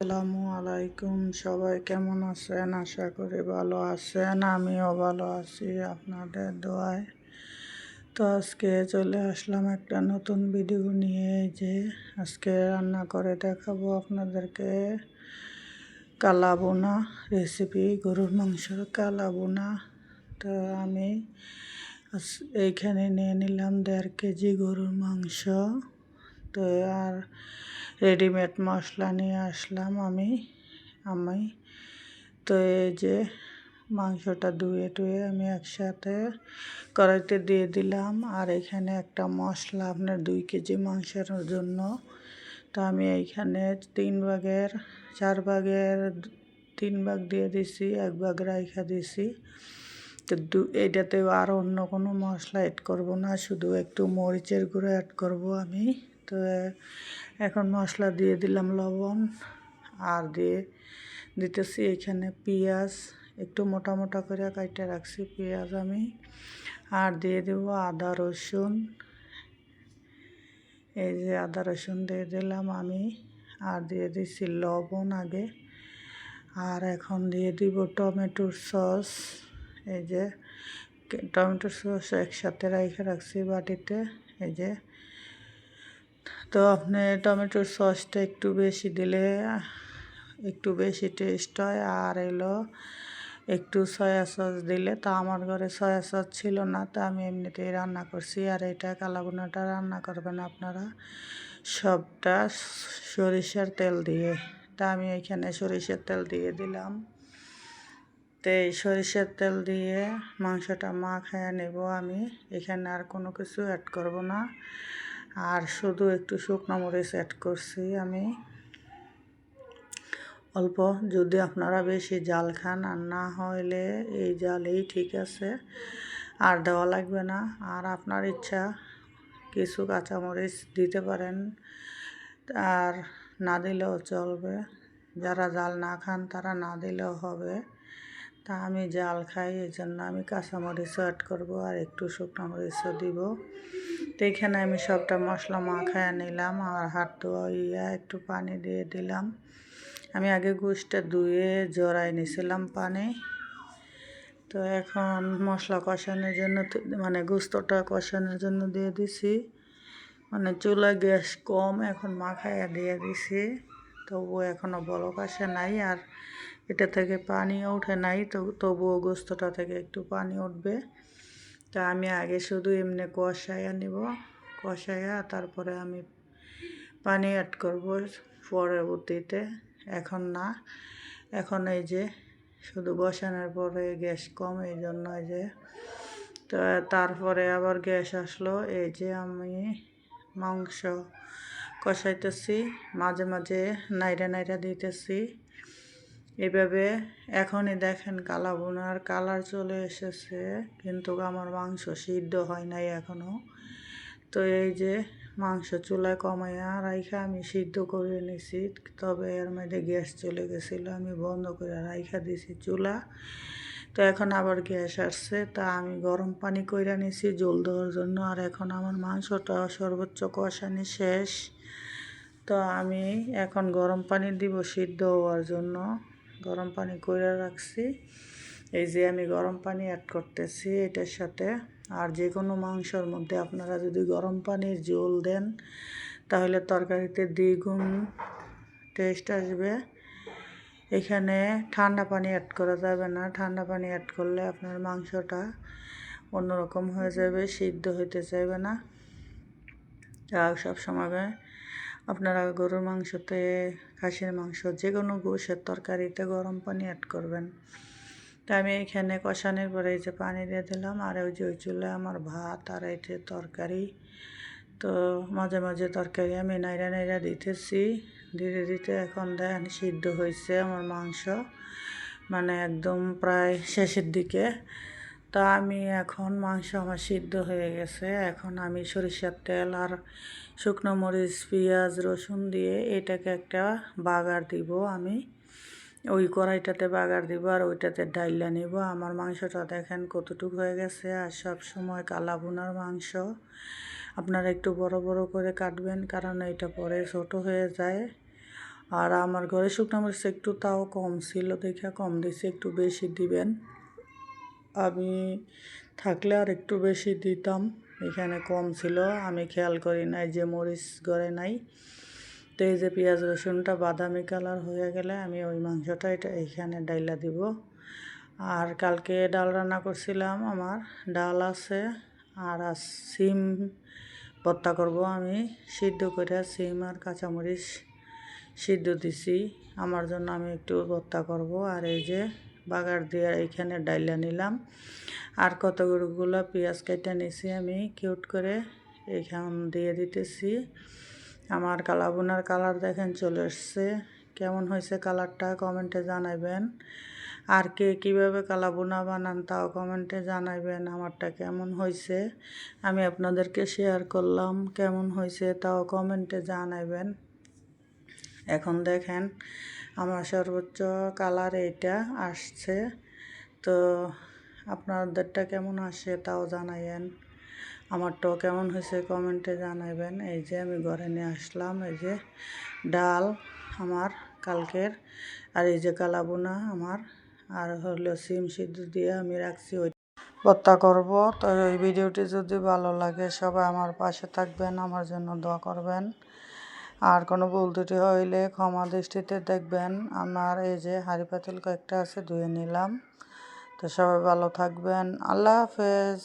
আসসালামু আলাইকুম। সবাই কেমন আছেন? আশা করি ভালো আছেন। আমিও ভালো আছি আপনাদের দোয়ায়। তো আজকে চলে আসলাম একটা নতুন ভিডিও নিয়ে। যে আজকে রান্না করে দেখাবো আপনাদেরকে। কালা বোনা রেসিপি গরুর মাংসের কালা বোনা তো আমি এইখানে নিয়ে নিলাম দেড় কেজি গরুর মাংস। তো আর রেডিমেড মশলা নিয়ে আসলাম আমি আমি। তো এই যে মাংসটা ধুয়ে টুয়ে আমি একসাথে কড়াইতে দিয়ে দিলাম। আর এখানে একটা মশলা আপনার দুই কেজি মাংসের জন্য। তো আমি এইখানে তিন ভাগের, চার ভাগের, তিন ভাগ দিয়ে দিছি, এক ভাগ রাইখা দিছি। তো দু এইটাতেও আর অন্য কোনো মশলা অ্যাড করব না, শুধু একটু মরিচের গুঁড়ো অ্যাড করব আমি। তো এখন মশলা দিয়ে দিলাম লবণ, আর দিয়ে দিতেছি এখানে পেঁয়াজ। একটু মোটা মোটা করে কাইটে রাখছি পেঁয়াজ আমি। আর দিয়ে দেব আদা, রসুন। এই যে আদা, রসুন দিয়ে দিলাম আমি। আর দিয়ে দিছি লবণ আগে। আর এখন দিয়ে দিব টমেটোর সস। এই যে, টমেটোর সস একসাথে রেখে রাখছি বাটিতে। এই যে তো আপনি টমেটোর সসটা একটু বেশি দিলে, একটু বেশি টেস্ট হয়। আর এলো একটু সয়া সস দিলে, তা আমার ঘরে সয়া সস ছিল না, তা আমি এমনিতেই রান্না করছি। আর এটা কালাগুনাটা রান্না করবেন আপনারা সবটা সরিষার তেল দিয়ে। তা আমি এখানে সরিষার তেল দিয়ে দিলাম। তো এই সরিষার তেল দিয়ে মাংসটা মা মাখায় নেব আমি। এখানে আর কোনো কিছু অ্যাড করব না। আর শুধু একটু শুকনো মরিচ অ্যাড করছি আমি। অল্প, যদি আপনারা বেশি জাল খান আর না হইলে এই জালেই ঠিক আছে। আর দেওয়া লাগবে না। আর আপনার ইচ্ছা কিছু কাঁচামরিচ দিতে পারেন, আর না দিলেও চলবে। যারা জাল না খান তারা না দিলেও হবে। তা আমি জাল খাই, এই জন্য আমি কাঁচামরিচও অ্যাড করব আর একটু শুকনো মরিচও দিব। তো এখানে আমি সবটা মশলা মাখায় নিলাম আর হাত ধোয়া ইয়া একটু পানি দিয়ে দিলাম। আমি আগে গুষ্টা ধুয়ে জড়াই নিয়েছিলাম পানি। তো এখন মশলা কষানোর জন্য মানে গুস্তটা কষানোর জন্য দিয়ে দিছি। মানে চুলা গ্যাস কম এখন মাখাইয়া দিয়ে দিছি, তবুও এখনও বলক আসে নাই। আর এটা থেকে পানি ওঠে নাই, তো তবুও গোস্তটা থেকে একটু পানি উঠবে। তা আমি আগে শুধু এমনি কষাইয়া নিব কষাইয়া তারপরে আমি পানি অ্যাড করব পরবর্তীতে। এখন না, এখন এই যে শুধু বসানোর পরে গ্যাস কম, এই জন্য এই যে, তো তারপরে আবার গ্যাস আসলো, এই যে আমি মাংস কষাইতেছি, মাঝে মাঝে নাইরা নাইরা দিতেছি। এভাবে এখনই দেখেন কালা বোনার কালার চলে এসেছে, কিন্তু আমার মাংস সিদ্ধ হয় নাই এখনও তো এই যে মাংস চুলায় কমাইয়া রাইখা আমি সিদ্ধ করে নিছি, তবে এর মধ্যে গ্যাস চলে গেছিল, আমি বন্ধ করে রাইখা দিছি চুলা। তো এখন আবার গ্যাস আসছে, তা আমি গরম পানি কইরা নিছি জল দেওয়ার জন্য, আর এখন আমার মাংসটা সর্বোচ্চ কষানি শেষ। তো আমি এখন গরম পানি দিব সিদ্ধ হওয়ার জন্য। গরম পানি কইরা রাখছি। এই যে আমি গরম পানি অ্যাড করতেছি এটার সাথে। আর যে কোনো মাংসর মধ্যে আপনারা যদি গরম পানির জল দেন, তাহলে তরকারিতে দ্বিগুণ টেস্ট আসবে। এখানে ঠান্ডা পানি অ্যাড করা যাবে না। ঠান্ডা পানি অ্যাড করলে আপনার মাংসটা অন্যরকম হয়ে যাবে, সিদ্ধ হইতে চাইবে না। আর সব সময় আপনারা গরুর মাংসতে, খাসির মাংস যে কোনো গোশের তরকারিতে গরম পানি অ্যাড করবেন। তা আমি এখানে কষানোর পরে এই যে পানি দিয়ে দিলাম, আর ওই যে ওই চুলে আমার ভাত আর এই যে তরকারি। তো মাঝে মাঝে তরকারি আমি নাইরা নাইরা দিতেছি। দিতে দিতে এখন দেখেন সিদ্ধ হয়েছে আমার মাংস। মানে একদম প্রায় শেষের দিকে। তা আমি এখন মাংস আমার সিদ্ধ হয়ে গেছে। এখন আমি সরিষার তেল আর শুকনো মরিচ, পেঁয়াজ, রসুন দিয়ে এটাকে একটা বাগার দিব আমি। ওই কড়াইটাতে বাগার দিব আর ওইটাতে ডাইলা নিব। আমার মাংসটা দেখেন কতটুক হয়ে গেছে আর সব সময় কালা বোনার মাংস। আপনারা একটু বড় বড় করে কাটবেন কারণ এটা পরে ছোট হয়ে যায়। আর আমার ঘরে শুকনো মরিচ একটু তাও কম ছিল, দেখে কম দিছি, একটু বেশি দিবেন। আমি থাকলে আর একটু বেশি দিতাম, এখানে কম ছিল। আমি খেয়াল করি নাই যে মরিচ গড়ে নাই। তো এই যে পেঁয়াজ, রসুনটা বাদামি কালার হয়ে গেলে আমি ওই মাংসটা এটা এইখানে ডাইলা দিব। আর কালকে ডাল রান্না করছিলাম আমার। ডাল আছে আর আজ সিম ভর্তা করব আমি। সিদ্ধ করে সিম আর কাঁচামরিচ সিদ্ধ দিছি। আমার জন্য আমি একটু ভর্তা করব। আর এই যে বাগার দিয়ে এইখানে ডাইলা নিলাম। আর কতগুলো পেঁয়াজ কেটে নিছি আমি, কিউট করে এইখান দিয়ে দিতেছি। আমার কালাবুনার কালার দেখেন চলে এসছে কেমন হয়েছে কালারটা কমেন্টে জানাবেন। আর কে কীভাবে কালাবুনা বানান তাও কমেন্টে জানাবেন আমারটা কেমন হয়েছে। আমি আপনাদেরকে শেয়ার করলাম কেমন হয়েছে তাও কমেন্টে জানাবেন। এখন দেখেন আমার সর্বোচ্চ কালার এইটা আসছে। তো আপনাদেরটা কেমন আসে তাও জানাইয়েন। আমারটাও কেমন হয়েছে কমেন্টে জানাবেন এই যে আমি ঘরে নিয়ে আসলাম, এই যে ডাল আমার কালকের, আর এই যে কালাবুনা আমার, আর হলো সিম সিদ্ধ দিয়ে আমি রাখছি ওই ভর্তা করব। তো এই ভিডিওটি যদি ভালো লাগে সবাই আমার পাশে থাকবেন, আমার জন্য দোয়া করবেন। আর কোনো ভুল ত্রুটি হইলে ক্ষমা দৃষ্টিতে দেখবেন। আমার এই যে হাড়ি পাতিল কয়েকটা আছে, ধুয়ে নিলাম। তো সবাই ভালো থাকবেন। আল্লাহ হাফেজ।